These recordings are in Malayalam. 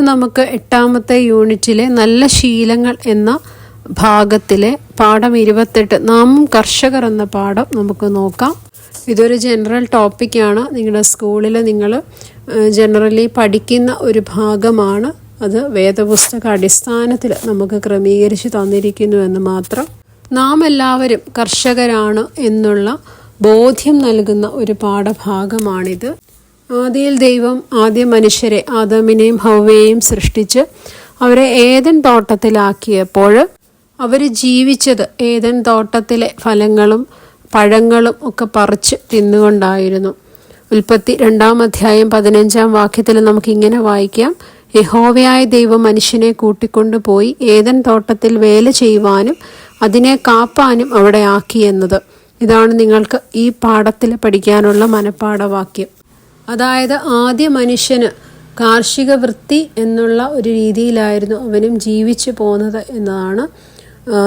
നമുക്ക് എട്ടാമത്തെ യൂണിറ്റിലെ നല്ല ശീലങ്ങൾ എന്ന ഭാഗത്തിലെ പാഠം ഇരുപത്തെട്ട് നാമും കർഷകർ എന്ന പാഠം നമുക്ക് നോക്കാം. ഇതൊരു ജനറൽ ടോപ്പിക്കാണ് നിങ്ങളുടെ സ്കൂളിൽ നിങ്ങൾ ജനറലി പഠിക്കുന്ന ഒരു ഭാഗമാണ്. അത് വേദപുസ്തക അടിസ്ഥാനത്തിൽ നമുക്ക് ക്രമീകരിച്ച് തന്നിരിക്കുന്നു എന്ന് മാത്രം. നാം എല്ലാവരും കർഷകരാണ് എന്നുള്ള ബോധ്യം നൽകുന്ന ഒരു പാഠഭാഗമാണിത്. ആദിയിൽ ദൈവം ആദ്യ മനുഷ്യരെ ആദമിനെയും ഹൗവയെയും സൃഷ്ടിച്ച് അവരെ ഏതൻ തോട്ടത്തിലാക്കിയപ്പോൾ അവർ ജീവിച്ചത് ഏതൻ തോട്ടത്തിലെ ഫലങ്ങളും പഴങ്ങളും ഒക്കെ പറിച്ച് തിന്നുകൊണ്ടായിരുന്നു. ഉൽപ്പത്തി രണ്ടാം അധ്യായം പതിനഞ്ചാം വാക്യത്തിൽ നമുക്ക് ഇങ്ങനെ വായിക്കാം. യഹോവയായ ദൈവം മനുഷ്യനെ കൂട്ടിക്കൊണ്ടുപോയി ഏതൻ തോട്ടത്തിൽ വേല ചെയ്യുവാനും അതിനെ കാപ്പാനും അവിടെ ആക്കിയെന്നത് ഇതാണ് നിങ്ങൾക്ക് ഈ പാഠത്തിൽ പഠിക്കാനുള്ള മനഃപ്പാഠവാക്യം. അതായത് ആദ്യ മനുഷ്യന് കാർഷിക വൃത്തി എന്നുള്ള ഒരു രീതിയിലായിരുന്നു അവനും ജീവിച്ചു പോകുന്നത് എന്നതാണ്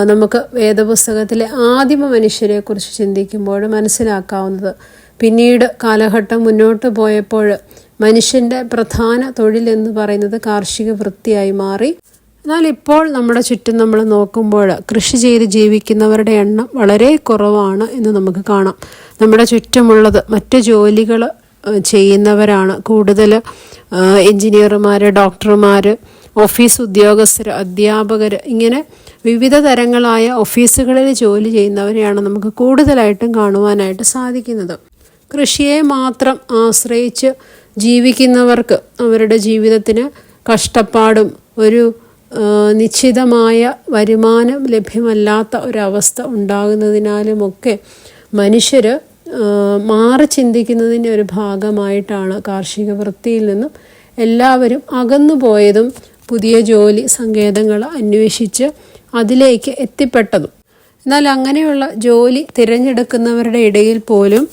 നമുക്ക് വേദപുസ്തകത്തിലെ ആദിമ മനുഷ്യരെക്കുറിച്ച് ചിന്തിക്കുമ്പോൾ മനസ്സിലാക്കാവുന്നത്. പിന്നീട് കാലഘട്ടം മുന്നോട്ട് പോയപ്പോൾ മനുഷ്യന്റെ പ്രധാന തൊഴിൽ എന്ന് പറയുന്നത് കാർഷിക വൃത്തിയായി മാറി. എന്നാൽ ഇപ്പോൾ നമ്മുടെ ചുറ്റും നമ്മൾ നോക്കുമ്പോൾ കൃഷി ചെയ്ത് ജീവിക്കുന്നവരുടെ എണ്ണം വളരെ കുറവാണ് എന്ന് നമുക്ക് കാണാം. നമ്മുടെ ചുറ്റുമുള്ളത് മറ്റ് ജോലികൾ ചെയ്യുന്നവരാണ്. കൂടുതൽ എഞ്ചിനീയർമാർ ഡോക്ടർമാർ ഓഫീസ് ഉദ്യോഗസ്ഥർ അധ്യാപകർ ഇങ്ങനെ വിവിധ തരങ്ങളായ ഓഫീസുകളിൽ ജോലി ചെയ്യുന്നവരെയാണ് നമുക്ക് കൂടുതലായിട്ടും കാണുവാനായിട്ട് സാധിക്കുന്നത്. കൃഷിയെ മാത്രം ആശ്രയിച്ച് ജീവിക്കുന്നവർക്ക് അവരുടെ ജീവിതത്തിന് കഷ്ടപ്പാടും ഒരു നിശ്ചിതമായ വരുമാനം ലഭ്യമല്ലാത്ത ഒരവസ്ഥ ഉണ്ടാകുന്നതിനാലുമൊക്കെ മനുഷ്യർ മാറി ചിന്തിക്കുന്നതിന്റെ ഒരു ഭാഗമായിട്ടാണ് കാർഷിക വൃത്തിയിൽ നിന്നും എല്ലാവരും അകന്നു പോയതും പുതിയ ജോലി സങ്കേതങ്ങൾ അന്വേഷിച്ച് അതിലേക്ക് എത്തിപ്പെട്ടതും. എന്നാൽ അങ്ങനെയുള്ള ജോലി തിരഞ്ഞെടുക്കുന്നവരുടെ ഇടയിൽ പോലും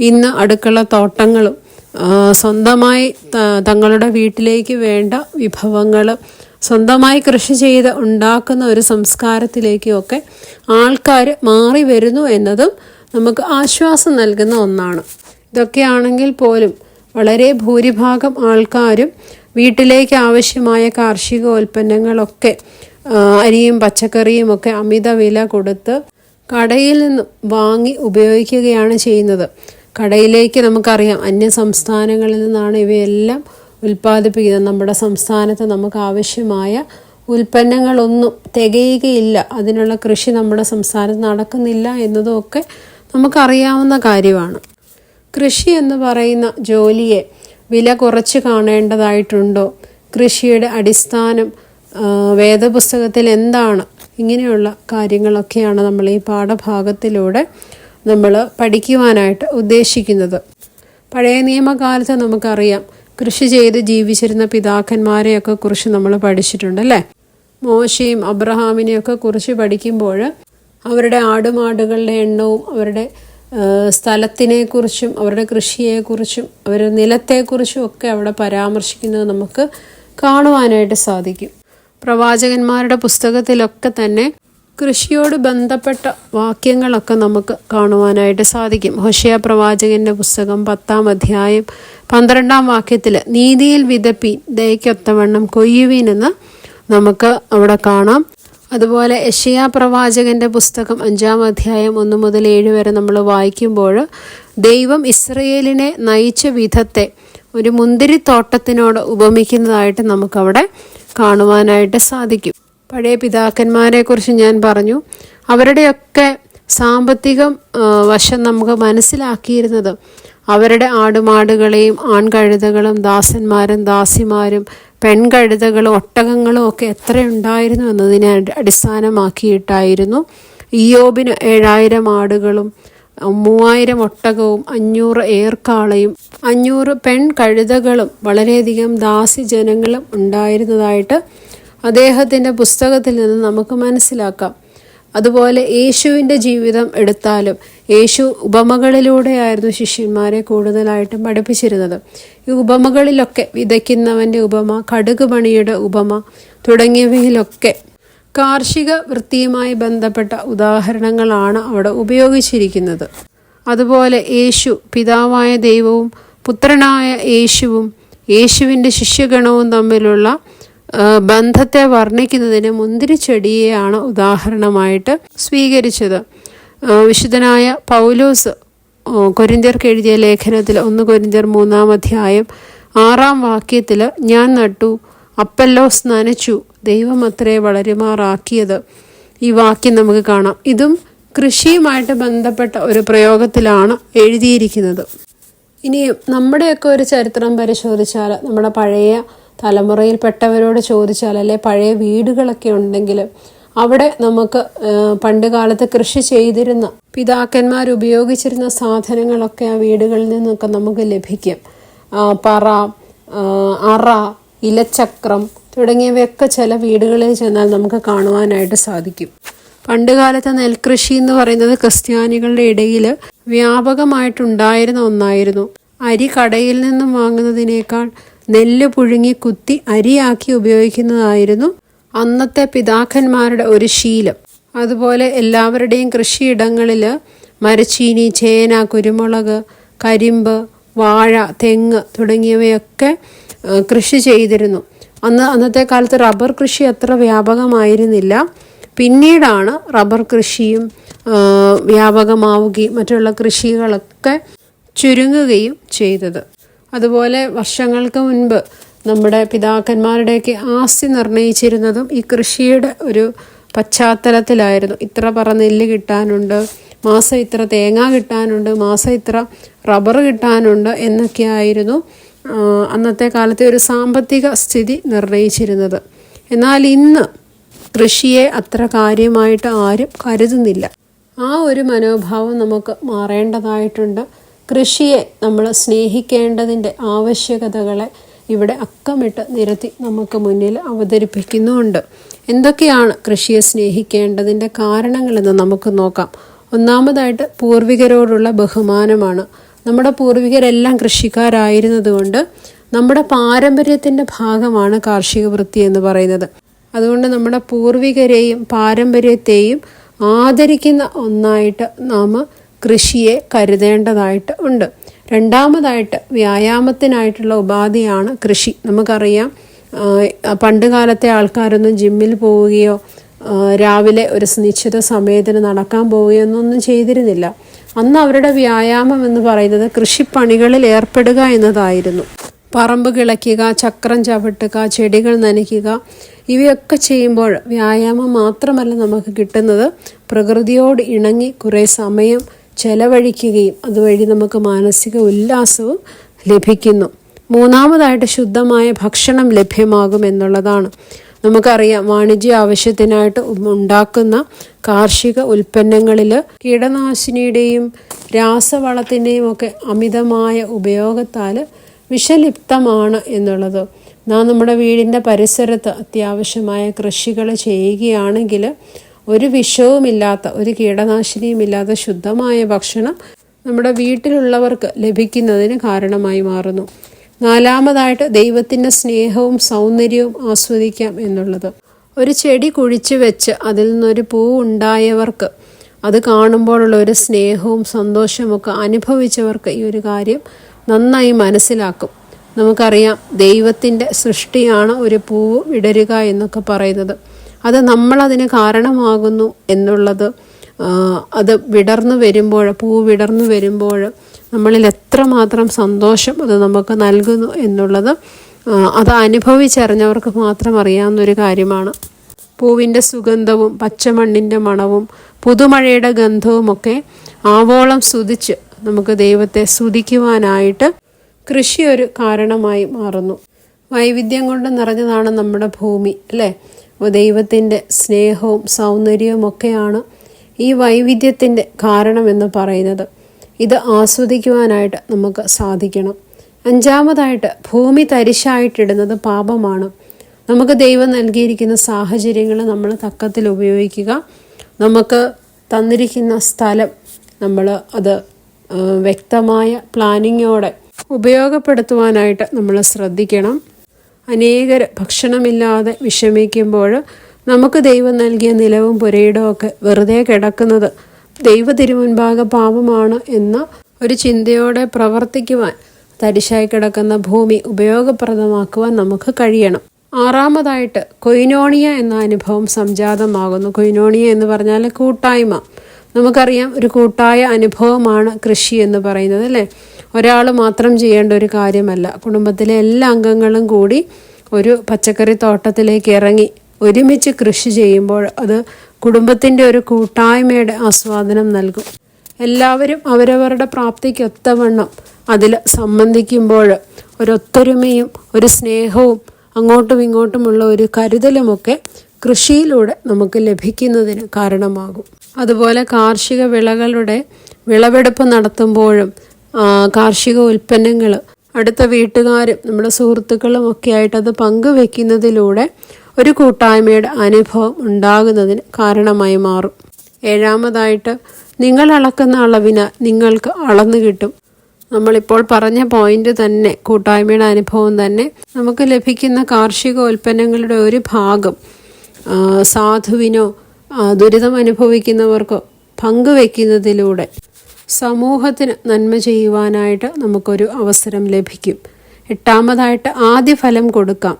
ഇന്ന് അടുക്കള തോട്ടങ്ങളും സ്വന്തമായി തങ്ങളുടെ വീട്ടിലേക്ക് വേണ്ട വിഭവങ്ങൾ സ്വന്തമായി കൃഷി ചെയ്ത് ഉണ്ടാക്കുന്ന ഒരു സംസ്കാരത്തിലേക്കൊക്കെ ആൾക്കാർ മാറി വരുന്നു എന്നതും നമുക്ക് ആശ്വാസം നൽകുന്ന ഒന്നാണ്. ഇതൊക്കെയാണെങ്കിൽ പോലും വളരെ ഭൂരിഭാഗം ആൾക്കാരും വീട്ടിലേക്ക് ആവശ്യമായ കാർഷിക ഉൽപ്പന്നങ്ങളൊക്കെ അരിയും പച്ചക്കറിയും ഒക്കെ അമിത വില കൊടുത്ത് കടയിൽ നിന്ന് വാങ്ങി ഉപയോഗിക്കുകയാണ് ചെയ്യുന്നത്. കടയിലേക്ക് നമുക്കറിയാം അന്യ സംസ്ഥാനങ്ങളിൽ നിന്നാണ് ഇവയെല്ലാം ഉൽപ്പാദിപ്പിക്കുന്നത്. നമ്മുടെ സംസ്ഥാനത്ത് നമുക്ക് ആവശ്യമായ ഉൽപ്പന്നങ്ങളൊന്നും തികയുകയില്ല. അതിനുള്ള കൃഷി നമ്മുടെ സംസ്ഥാനത്ത് നടക്കുന്നില്ല എന്നതുമൊക്കെ നമുക്കറിയാവുന്ന കാര്യമാണ്. കൃഷി എന്ന് പറയുന്ന ജോലിയെ വില കുറച്ച് കാണേണ്ടതായിട്ടുണ്ടോ? കൃഷിയുടെ അടിസ്ഥാനം വേദപുസ്തകത്തിൽ എന്താണ്? ഇങ്ങനെയുള്ള കാര്യങ്ങളൊക്കെയാണ് നമ്മൾ ഈ പാഠഭാഗത്തിലൂടെ നമ്മൾ പഠിക്കുവാനായിട്ട് ഉദ്ദേശിക്കുന്നത്. പഴയ നിയമകാലത്ത് നമുക്കറിയാം കൃഷി ചെയ്ത് ജീവിച്ചിരുന്ന പിതാക്കന്മാരെയൊക്കെ കുറിച്ച് നമ്മൾ പഠിച്ചിട്ടുണ്ട് അല്ലേ? മോശയും അബ്രഹാമിനെയൊക്കെ കുറിച്ച് പഠിക്കുമ്പോൾ അവരുടെ ആടുമാടുകളുടെ എണ്ണവും അവരുടെ സ്ഥലത്തിനെക്കുറിച്ചും അവരുടെ കൃഷിയെക്കുറിച്ചും അവരുടെ നിലത്തെക്കുറിച്ചും ഒക്കെ അവിടെ പരാമർശിക്കുന്നത് നമുക്ക് കാണുവാനായിട്ട് സാധിക്കും. പ്രവാചകന്മാരുടെ പുസ്തകത്തിലൊക്കെ തന്നെ കൃഷിയോട് ബന്ധപ്പെട്ട വാക്യങ്ങളൊക്കെ നമുക്ക് കാണുവാനായിട്ട് സാധിക്കും. ഹൊഷയ പ്രവാചകന്റെ പുസ്തകം പത്താം അധ്യായം പന്ത്രണ്ടാം വാക്യത്തിൽ നീതിയിൽ വിതപ്പി ദയക്കൊത്തവണ്ണം കൊയ്യുവീൻ എന്ന് നമുക്ക് അവിടെ കാണാം. അതുപോലെ യഷയാ പ്രവാചകന്റെ പുസ്തകം അഞ്ചാം അധ്യായം ഒന്ന് മുതൽ ഏഴ് വരെ നമ്മൾ വായിക്കുമ്പോൾ ദൈവം ഇസ്രയേലിനെ നയിച്ച വിധത്തെ ഒരു മുന്തിരിത്തോട്ടത്തിനോട് ഉപമിക്കുന്നതായിട്ട് നമുക്കവിടെ കാണുവാനായിട്ട് സാധിക്കും. പഴയ പിതാക്കന്മാരെക്കുറിച്ച് ഞാൻ പറഞ്ഞു. അവരുടെയൊക്കെ സാമ്പത്തികം വശം നമുക്ക് മനസ്സിലാക്കിയിരുന്നത് അവരുടെ ആടുമാടുകളെയും ആൺകഴുതകളും ദാസന്മാരും ദാസിമാരും പെൺകഴുതകളും ഒട്ടകങ്ങളും ഒക്കെ എത്ര ഉണ്ടായിരുന്നു എന്നതിനെ അടിസ്ഥാനമാക്കിയിട്ടായിരുന്നു. ഇയോബിന് ഏഴായിരം ആടുകളും മൂവായിരം ഒട്ടകവും അഞ്ഞൂറ് ഏർക്കാളയും അഞ്ഞൂറ് പെൺ കഴുതകളും വളരെയധികം ദാസിജനങ്ങളും ഉണ്ടായിരുന്നതായിട്ട് അദ്ദേഹത്തിന്റെ പുസ്തകത്തിൽ നിന്ന് നമുക്ക് മനസ്സിലാക്കാം. അതുപോലെ യേശുവിന്റെ ജീവിതം എടുത്താലും യേശു ഉപമകളിലൂടെയായിരുന്നു ശിഷ്യന്മാരെ കൂടുതലായിട്ടും പഠിപ്പിച്ചിരുന്നത്. ഈ ഉപമകളിലൊക്കെ വിതയ്ക്കുന്നവന്റെ ഉപമ കടുക് പണിയുടെ ഉപമ തുടങ്ങിയവയിലൊക്കെ കാർഷിക വൃത്തിയുമായി ബന്ധപ്പെട്ട ഉദാഹരണങ്ങളാണ് അവിടെ ഉപയോഗിച്ചിരിക്കുന്നത്. അതുപോലെ യേശു പിതാവായ ദൈവവും പുത്രനായ യേശുവും യേശുവിന്റെ ശിഷ്യഗണവും തമ്മിലുള്ള ബന്ധത്തെ വർണിക്കുന്നതിന് മുന്തിരിച്ചെടിയെയാണ് ഉദാഹരണമായിട്ട് സ്വീകരിച്ചത്. വിശുദ്ധനായ പൗലോസ് കൊരിന്തിയർക്ക് എഴുതിയ ലേഖനത്തിൽ ഒന്ന് കൊരിന്തിയർ മൂന്നാം അധ്യായം ആറാം വാക്യത്തിൽ ഞാൻ നട്ടു അപ്പല്ലോസ് നനച്ചു ദൈവം അത്രേ വളരുമാറാക്കിയത്. ഈ വാക്യം നമുക്ക് കാണാം. ഇതും കൃഷിയുമായിട്ട് ബന്ധപ്പെട്ട ഒരു പ്രയോഗത്തിലാണ് എഴുതിയിരിക്കുന്നത്. ഇനി നമ്മുടെയൊക്കെ ഒരു ചരിത്രം പരിശോധിച്ചാൽ നമ്മുടെ പഴയ തലമുറയിൽപ്പെട്ടവരോട് ചോദിച്ചാൽ അല്ലെ പഴയ വീടുകളൊക്കെ ഉണ്ടെങ്കിൽ അവിടെ നമുക്ക് പണ്ട് കാലത്ത് കൃഷി ചെയ്തിരുന്ന പിതാക്കന്മാർ ഉപയോഗിച്ചിരുന്ന സാധനങ്ങളൊക്കെ ആ വീടുകളിൽ നിന്നൊക്കെ നമുക്ക് ലഭിക്കും. പറ അറ ഇലച്ചക്രം തുടങ്ങിയവയൊക്കെ ചില വീടുകളിൽ ചെന്നാൽ നമുക്ക് കാണുവാനായിട്ട് സാധിക്കും. പണ്ടുകാലത്തെ നെൽകൃഷി എന്ന് പറയുന്നത് ക്രിസ്ത്യാനികളുടെ ഇടയിൽ വ്യാപകമായിട്ടുണ്ടായിരുന്ന ഒന്നായിരുന്നു. അരി കടയിൽ നിന്നും വാങ്ങുന്നതിനേക്കാൾ നെല്ല് പുഴുങ്ങി കുത്തി അരിയാക്കി ഉപയോഗിക്കുന്നതായിരുന്നു അന്നത്തെ പിതാക്കന്മാരുടെ ഒരു ശീലം. അതുപോലെ എല്ലാവരുടെയും കൃഷിയിടങ്ങളിൽ മരച്ചീനി ചേന കുരുമുളക് കരിമ്പ് വാഴ തെങ്ങ് തുടങ്ങിയവയൊക്കെ കൃഷി ചെയ്തിരുന്നു. അന്ന് അന്നത്തെ കാലത്ത് റബ്ബർ കൃഷി അത്ര വ്യാപകമായിരുന്നില്ല. പിന്നീടാണ് റബ്ബർ കൃഷിയും വ്യാപകമാവുകയും മറ്റുള്ള കൃഷികളൊക്കെ ചുരുങ്ങുകയും ചെയ്തത്. അതുപോലെ വർഷങ്ങൾക്ക് മുൻപ് നമ്മുടെ പിതാക്കന്മാരുടെയൊക്കെ ആസ്തി നിർണയിച്ചിരുന്നതും ഈ കൃഷിയുടെ ഒരു പശ്ചാത്തലത്തിലായിരുന്നു. ഇത്ര പറ നെല്ല് കിട്ടാനുണ്ട് മാസം ഇത്ര തേങ്ങ കിട്ടാനുണ്ട് മാസം ഇത്ര റബ്ബർ കിട്ടാനുണ്ട് എന്നൊക്കെയായിരുന്നു അന്നത്തെ കാലത്തെ ഒരു സാമ്പത്തിക സ്ഥിതി നിർണയിച്ചിരുന്നത്. എന്നാൽ ഇന്ന് കൃഷിയെ അത്ര കാര്യമായിട്ട് ആരും കരുതുന്നില്ല. ആ ഒരു മനോഭാവം നമുക്ക് മാറേണ്ടതായിട്ടുണ്ട്. കൃഷിയെ നമ്മൾ സ്നേഹിക്കേണ്ടതിന്റെ ആവശ്യകതകളെ ഇവിടെ അക്കമിട്ട് നിരത്തി നമുക്ക് മുന്നിൽ അവതരിപ്പിക്കുന്നുമുണ്ട്. എന്തൊക്കെയാണ് കൃഷിയെ സ്നേഹിക്കേണ്ടതിന്റെ കാരണങ്ങളെന്ന് നമുക്ക് നോക്കാം. ഒന്നാമതായിട്ട് പൂർവികരോടുള്ള ബഹുമാനമാണ്. നമ്മുടെ പൂർവികരെല്ലാം കൃഷിക്കാരായിരുന്നതുകൊണ്ട് നമ്മുടെ പാരമ്പര്യത്തിന്റെ ഭാഗമാണ് കാർഷിക വൃത്തി എന്ന് പറയുന്നത്. അതുകൊണ്ട് നമ്മുടെ പൂർവികരെയും പാരമ്പര്യത്തെയും ആദരിക്കുന്ന ഒന്നായിട്ട് നാം കൃഷിയെ കരുതേണ്ടതായിട്ട് ഉണ്ട്. രണ്ടാമതായിട്ട് വ്യായാമത്തിനായിട്ടുള്ള ഉപാധിയാണ് കൃഷി. നമുക്കറിയാം പണ്ട് കാലത്തെ ആൾക്കാരൊന്നും ജിമ്മിൽ പോവുകയോ രാവിലെ ഒരു നിശ്ചിത സമയത്തിന് നടക്കാൻ പോവുകയോ ഒന്നും ചെയ്തിരുന്നില്ല. അന്ന് അവരുടെ വ്യായാമം എന്ന് പറയുന്നത് കൃഷിപ്പണികളിൽ ഏർപ്പെടുക എന്നതായിരുന്നു. പറമ്പ് കിളയ്ക്കുക ചക്രം ചവിട്ടുക ചെടികൾ നനയ്ക്കുക ഇവയൊക്കെ ചെയ്യുമ്പോൾ വ്യായാമം മാത്രമല്ല നമുക്ക് കിട്ടുന്നത്. പ്രകൃതിയോട് ഇണങ്ങി കുറേ സമയം ചെലവഴിക്കുകയും അതുവഴി നമുക്ക് മാനസിക ഉല്ലാസവും ലഭിക്കുന്നു. മൂന്നാമതായിട്ട് ശുദ്ധമായ ഭക്ഷണം ലഭ്യമാകും എന്നുള്ളതാണ്. നമുക്കറിയാം വാണിജ്യ ആവശ്യത്തിനായിട്ട് ഉണ്ടാക്കുന്ന കാർഷിക ഉൽപ്പന്നങ്ങളിൽ കീടനാശിനിയുടെയും രാസവളത്തിന്റെയും ഒക്കെ അമിതമായ ഉപയോഗത്താൽ വിഷലിപ്തമാണ് എന്നുള്ളത്. നാം നമ്മുടെ വീടിന്റെ പരിസരത്ത് അത്യാവശ്യമായ കൃഷികൾ ചെയ്യുകയാണെങ്കിൽ ഒരു വിഷവുമില്ലാത്ത ഒരു കീടനാശിനിയുമില്ലാത്ത ശുദ്ധമായ ഭക്ഷണം നമ്മുടെ വീട്ടിലുള്ളവർക്ക് ലഭിക്കുന്നതിന് കാരണമായി മാറുന്നു. നാലാമതായിട്ട് ദൈവത്തിന്റെ സ്നേഹവും സൗന്ദര്യവും ആസ്വദിക്കാം എന്നുള്ളത്. ഒരു ചെടി കുഴിച്ചു വെച്ച് അതിൽ നിന്നൊരു പൂ ഉണ്ടായവർക്ക് അത് കാണുമ്പോഴുള്ള ഒരു സ്നേഹവും സന്തോഷമൊക്കെ അനുഭവിച്ചവർക്ക് ഈ ഒരു കാര്യം നന്നായി മനസ്സിലാക്കും. നമുക്കറിയാം ദൈവത്തിന്റെ സൃഷ്ടിയാണ് ഒരു പൂവ് ഇടരുക എന്നൊക്കെ പറയുന്നത്. അത് നമ്മളതിന് കാരണമാകുന്നു എന്നുള്ളത് അത് വിടർന്നു വരുമ്പോൾ പൂ വിടർന്നു വരുമ്പോൾ നമ്മളിൽ എത്രമാത്രം സന്തോഷം അത് നമുക്ക് നൽകുന്നു എന്നുള്ളത് അത് അനുഭവിച്ചറിഞ്ഞവർക്ക് മാത്രം അറിയാവുന്നൊരു കാര്യമാണ്. പൂവിന്റെ സുഗന്ധവും പച്ചമണ്ണിന്റെ മണവും പുതുമഴയുടെ ഗന്ധവുമൊക്കെ ആവോളം സ്തുതിച്ച് നമുക്ക് ദൈവത്തെ സ്തുതിക്കുവാനായിട്ട് കൃഷി ഒരു കാരണമായി മാറുന്നു. വൈവിധ്യം കൊണ്ട് നിറഞ്ഞതാണ് നമ്മുടെ ഭൂമി അല്ലേ? ദൈവത്തിന്റെ സ്നേഹവും സൗന്ദര്യവും ഒക്കെയാണ് ഈ വൈവിധ്യത്തിന്റെ കാരണമെന്ന് പറയുന്നത്. ഇത് ആസ്വദിക്കുവാനായിട്ട് നമുക്ക് സാധിക്കണം. അഞ്ചാമതായിട്ട് ഭൂമി തരിശായിട്ടിടുന്നത് പാപമാണ്. നമുക്ക് ദൈവം നൽകിയിരിക്കുന്ന സാഹചര്യങ്ങൾ നമ്മൾ തക്കത്തിൽ ഉപയോഗിക്കുക. നമുക്ക് തന്നിരിക്കുന്ന സ്ഥലം നമ്മൾ അത് വ്യക്തമായ പ്ലാനിങ്ങോടെ ഉപയോഗപ്പെടുത്തുവാനായിട്ട് നമ്മൾ ശ്രദ്ധിക്കണം. അനേകർ ഭക്ഷണമില്ലാതെ വിഷമിക്കുമ്പോൾ നമുക്ക് ദൈവം നൽകിയ നിലവും പുരയിടവും ഒക്കെ വെറുതെ കിടക്കുന്നത് ദൈവ തിരുമുൻപാകെ പാപമാണ് എന്ന ഒരു ചിന്തയോടെ പ്രവർത്തിക്കുവാൻ തരിശായി കിടക്കുന്ന ഭൂമി ഉപയോഗപ്രദമാക്കുവാൻ നമുക്ക് കഴിയണം. ആറാമതായിട്ട് കൊയിനോണിയ എന്ന അനുഭവം സംജാതമാകുന്നു. കൊയിനോണിയ എന്ന് പറഞ്ഞാൽ കൂട്ടായ്മ. നമുക്കറിയാം ഒരു കൂട്ടായ അനുഭവമാണ് കൃഷി എന്ന് പറയുന്നത് അല്ലേ? ഒരാൾ മാത്രം ചെയ്യേണ്ട ഒരു കാര്യമല്ല. കുടുംബത്തിലെ എല്ലാ അംഗങ്ങളും കൂടി ഒരു പച്ചക്കറി തോട്ടത്തിലേക്ക് ഇറങ്ങി ഒരുമിച്ച് കൃഷി ചെയ്യുമ്പോൾ അത് കുടുംബത്തിന്റെ ഒരു കൂട്ടായ്മയുടെ ആസ്വാദനം നൽകും. എല്ലാവരും അവരവരുടെ പ്രാപ്തിക്ക് ഒത്തവണ്ണം അതിൽ സംബന്ധിക്കുമ്പോൾ ഒരൊത്തൊരുമയും ഒരു സ്നേഹവും അങ്ങോട്ടും ഇങ്ങോട്ടുമുള്ള ഒരു കരുതലുമൊക്കെ കൃഷിയിലൂടെ നമുക്ക് ലഭിക്കുന്നതിന് കാരണമാകും. അതുപോലെ കാർഷിക വിളകളുടെ വിളവെടുപ്പ് നടത്തുമ്പോഴും കാർഷിക ഉൽപ്പന്നങ്ങൾ. അടുത്ത വീട്ടുകാരും നമ്മുടെ സുഹൃത്തുക്കളും ഒക്കെ ആയിട്ട് അത് പങ്കുവെക്കുന്നതിലൂടെ ഒരു കൂട്ടായ്മയുടെ അനുഭവം ഉണ്ടാകുന്നതിന് കാരണമായി മാറും. ഏഴാമതായിട്ട് നിങ്ങൾ അളക്കുന്ന അളവിന് നിങ്ങൾക്ക് അളന്നു കിട്ടും. നമ്മളിപ്പോൾ പറഞ്ഞ പോയിന്റ് തന്നെ കൂട്ടായ്മയുടെ അനുഭവം തന്നെ നമുക്ക് ലഭിക്കുന്ന കാർഷിക ഉൽപ്പന്നങ്ങളുടെ ഒരു ഭാഗം സാധുവിനോ ദുരിതം അനുഭവിക്കുന്നവർക്കോ പങ്കുവെക്കുന്നതിലൂടെ. സമൂഹത്തിന് നന്മ ചെയ്യുവാനായിട്ട് നമുക്കൊരു അവസരം ലഭിക്കും. എട്ടാമതായിട്ട് ആദ്യ ഫലം കൊടുക്കാം.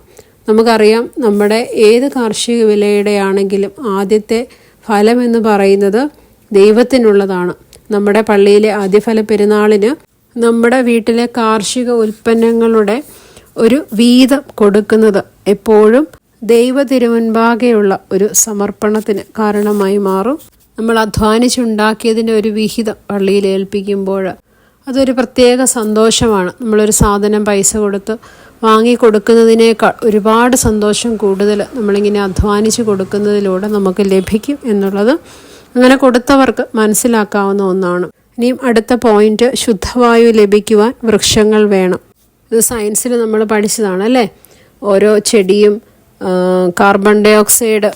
നമുക്കറിയാം നമ്മുടെ ഏത് കാർഷിക വിലയുടെ ആണെങ്കിലും ആദ്യത്തെ ഫലം എന്ന് പറയുന്നത് ദൈവത്തിനുള്ളതാണ്. നമ്മുടെ പള്ളിയിലെ ആദ്യഫല പെരുന്നാളിന് നമ്മുടെ വീട്ടിലെ കാർഷിക ഉൽപ്പന്നങ്ങളുടെ ഒരു വീതം കൊടുക്കുന്നത് എപ്പോഴും ദൈവ തിരുമുൻപാകെയുള്ള ഒരു സമർപ്പണത്തിന് കാരണമായി മാറും. നമ്മൾ അധ്വാനിച്ചുണ്ടാക്കിയതിന്റെ ഒരു വിഹിതം പള്ളിയിൽ ഏൽപ്പിക്കുമ്പോൾ അതൊരു പ്രത്യേക സന്തോഷമാണ്. നമ്മളൊരു സാധനം പൈസ കൊടുത്ത് വാങ്ങിക്കൊടുക്കുന്നതിനേക്കാൾ ഒരുപാട് സന്തോഷം കൂടുതൽ നമ്മളിങ്ങനെ അധ്വാനിച്ച് കൊടുക്കുന്നതിലൂടെ നമുക്ക് ലഭിക്കും എന്നുള്ളത് അങ്ങനെ കൊടുത്തവർക്ക് മനസ്സിലാക്കാവുന്ന ഒന്നാണ്. ഇനിയും അടുത്ത പോയിന്റ് ശുദ്ധവായു ലഭിക്കുവാൻ വൃക്ഷങ്ങൾ വേണം. ഇത് സയൻസിൽ നമ്മൾ പഠിച്ചതാണ് അല്ലേ? ഓരോ ചെടിയും കാർബൺ ഡൈ ഓക്സൈഡ്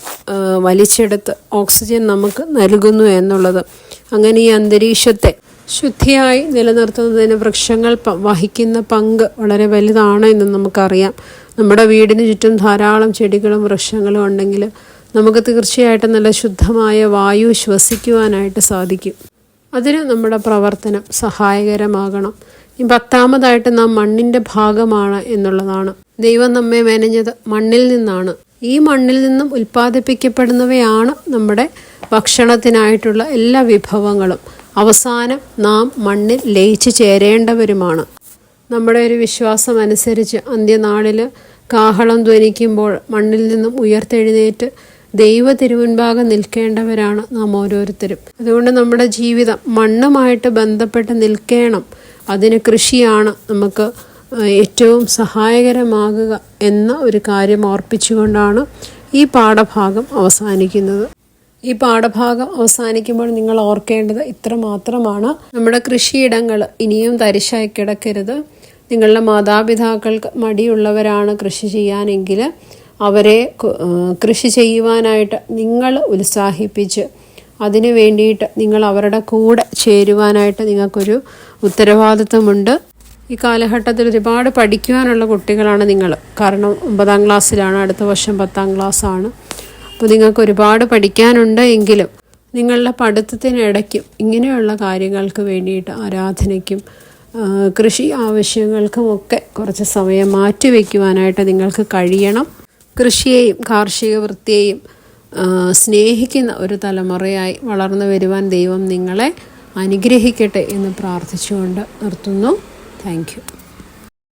വലിച്ചെടുത്ത് ഓക്സിജൻ നമുക്ക് നൽകുന്നു എന്നുള്ളത്. അങ്ങനെ ഈ അന്തരീക്ഷത്തെ ശുദ്ധിയായി നിലനിർത്തുന്നതിന് വൃക്ഷങ്ങൾ വഹിക്കുന്ന പങ്ക് വളരെ വലുതാണ് എന്ന് നമുക്കറിയാം. നമ്മുടെ വീടിന് ചുറ്റും ധാരാളം ചെടികളും വൃക്ഷങ്ങളും ഉണ്ടെങ്കിൽ നമുക്ക് തീർച്ചയായിട്ടും നല്ല ശുദ്ധമായ വായു ശ്വസിക്കുവാനായിട്ട് സാധിക്കും. അതിന് നമ്മുടെ പ്രവർത്തനം സഹായകരമാകണം. ഈ പത്താമതായിട്ട് നാം മണ്ണിന്റെ ഭാഗമാണ് എന്നുള്ളതാണ്. ദൈവം നമ്മെ മെനഞ്ഞത് മണ്ണിൽ നിന്നാണ്. ഈ മണ്ണിൽ നിന്നും ഉൽപ്പാദിപ്പിക്കപ്പെടുന്നവയാണ് നമ്മുടെ ഭക്ഷണത്തിനായിട്ടുള്ള എല്ലാ വിഭവങ്ങളും. അവസാനം നാം മണ്ണിൽ ലയിച്ചു ചേരേണ്ടവരുമാണ്. നമ്മുടെ ഒരു വിശ്വാസം അനുസരിച്ച് അന്ത്യനാളിൽ കാഹളം ധ്വനിക്കുമ്പോൾ മണ്ണിൽ നിന്നും ഉയർത്തെഴുന്നേറ്റ് ദൈവ തിരുമുൻപാകെ നിൽക്കേണ്ടവരാണ് നാം ഓരോരുത്തരും. അതുകൊണ്ട് നമ്മുടെ ജീവിതം മണ്ണുമായിട്ട് ബന്ധപ്പെട്ട് നിൽക്കണം. അതിന് കൃഷിയാണ് നമുക്ക് ഏറ്റവും സഹായകരമാകുക എന്ന ഒരു കാര്യം ഓർപ്പിച്ചുകൊണ്ടാണ് ഈ പാഠഭാഗം അവസാനിക്കുന്നത്. ഈ പാഠഭാഗം അവസാനിക്കുമ്പോൾ നിങ്ങൾ ഓർക്കേണ്ടത് ഇത്ര മാത്രമാണ്. നമ്മുടെ കൃഷിയിടങ്ങൾ ഇനിയും തരിശായി കിടക്കരുത്. നിങ്ങളുടെ മാതാപിതാക്കൾക്ക് മടിയുള്ളവരാണ് കൃഷി ചെയ്യാനെങ്കിൽ അവരെ കൃഷി ചെയ്യുവാനായിട്ട് നിങ്ങൾ ഉത്സാഹിപ്പിച്ച് അതിനു വേണ്ടിയിട്ട് നിങ്ങൾ അവരുടെ കൂടെ ചേരുവാനായിട്ട് നിങ്ങൾക്കൊരു ഉത്തരവാദിത്വമുണ്ട്. ഈ കാലഘട്ടത്തിൽ ഒരുപാട് പഠിക്കുവാനുള്ള കുട്ടികളാണ് നിങ്ങൾ. കാരണം ഒമ്പതാം ക്ലാസ്സിലാണ് അടുത്ത വർഷം പത്താം ക്ലാസ്സാണ്. അപ്പോൾ നിങ്ങൾക്ക് ഒരുപാട് പഠിക്കാനുണ്ട് എങ്കിലും നിങ്ങളുടെ പഠിത്തത്തിനിടയ്ക്കും ഇങ്ങനെയുള്ള കാര്യങ്ങൾക്ക് വേണ്ടിയിട്ട് ആരാധനയ്ക്കും കൃഷി ആവശ്യങ്ങൾക്കുമൊക്കെ കുറച്ച് സമയം മാറ്റിവെക്കുവാനായിട്ട് നിങ്ങൾക്ക് കഴിയണം. കൃഷിയെയും കാർഷിക വൃത്തിയെയും സ്നേഹിക്കുന്ന ഒരു തലമുറയായി വളർന്നു വരുവാൻ ദൈവം നിങ്ങളെ അനുഗ്രഹിക്കട്ടെ എന്ന് പ്രാർത്ഥിച്ചുകൊണ്ട് നിർത്തുന്നു. Thank you.